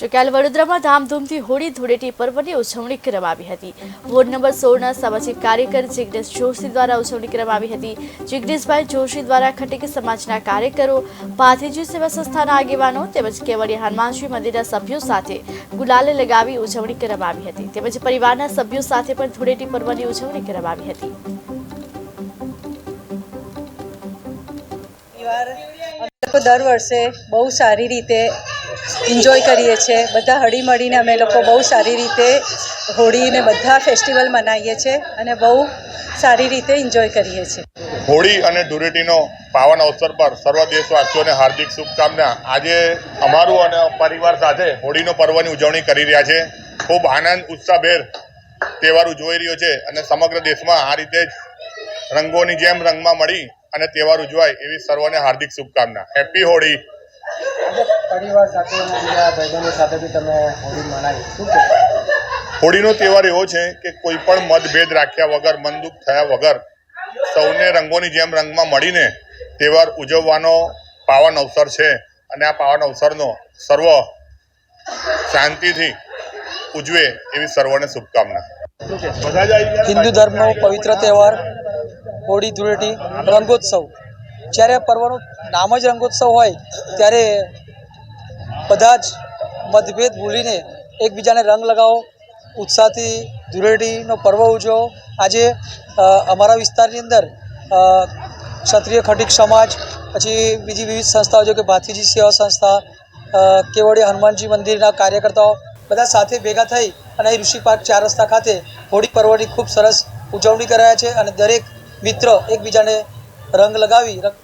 જો કે વડોદરામાં ધામધૂમથી હોળી ધૂળેટી પર્વની ઉજવણી કરવામાં આવી હતી. વોર્ડ નંબર સોળના સામાજિક કાર્યકર જિગ્નેશ જોશી દ્વારા ઉજવણી કરવામાં આવી હતી. જિગ્નેશભાઈ જોશી દ્વારા ખટીક સમાજના કાર્યકરો ભાથીજી સેવા સંસ્થાના આગેવાનો તેમજ કેવડિયા હનુમાનજી મંદિરના સભ્યો સાથે ગુલાલે લગાવી ઉજવણી કરવામાં આવી હતી. તેમજ પરિવારના સભ્યો સાથે પણ ધૂળેટી પર્વની ઉજવણી કરવામાં આવી હતી. દર વર્ષે બહુ સારી રીતે એન્જોય કરીએ છીએ. બધા હળીમળીને અમે લોકો બહુ સારી રીતે હોળીને બધા ફેસ્ટિવલ મનાવીએ છીએ અને બહુ સારી રીતે એન્જોય કરીએ છીએ. હોળી અને ધૂળેટીનો પાવન અવસર પર સર્વ દેશવાસીઓને હાર્દિક શુભકામના. આજે અમારું અને પરિવાર સાથે હોળીનો પર્વની ઉજવણી કરી રહ્યા છે. ખૂબ આનંદ, ઉત્સાહભેર તહેવાર ઉજવાઈ રહ્યો છે અને સમગ્ર દેશમાં આ રીતે જ રંગોની જેમ રંગમાં મળી અને તહેવાર ઉજવાય એવી સર્વને હાર્દિક શુભકામના. હેપી હોળી! પરિવાર સાથે અને બીજા ભાઈબંધો સાથે બી તમે હોળી મનાવી શું હોળીનો તહેવાર એવો છે કે કોઈ પણ મતભેદ રાખ્યા વગર મનદુખ થયા વગર સૌને રંગોની જેમ રંગમાં મળીને તહેવાર ઉજવવાનો પાવન અવસર છે અને આ પાવન અવસરનો સર્વ શાંતિથી ઉજવે એવી સર્વને શુભકામના. હિન્દુ ધર્મનો પવિત્ર તહેવાર હોળી ધૂળેટી રંગોત્સવ. જ્યારે પર્વનું નામ જ રંગોત્સવ હોય, ત્યારે બધા જ મતભેદ ભૂલીને એકબીજાને રંગ લગાવો, ઉત્સાહથી ધૂળેટીનો પર્વ ઉજવો. આજે અમારા વિસ્તારની અંદર ક્ષત્રિય ખટીક સમાજ, પછી બીજી વિવિધ સંસ્થાઓ જો કે ભાતીજી સેવા સંસ્થા કેવડી હનુમાનજી મંદિરના કાર્યકર્તાઓ, બધા સાથે ભેગા થઈ અને અહીં ઋષિ પાર્ક ચાર રસ્તા ખાતે હોળી પર્વની ખૂબ સરસ ઉજવણી કરાયા છે અને દરેક મિત્ર એકબીજાને રંગ લગાવી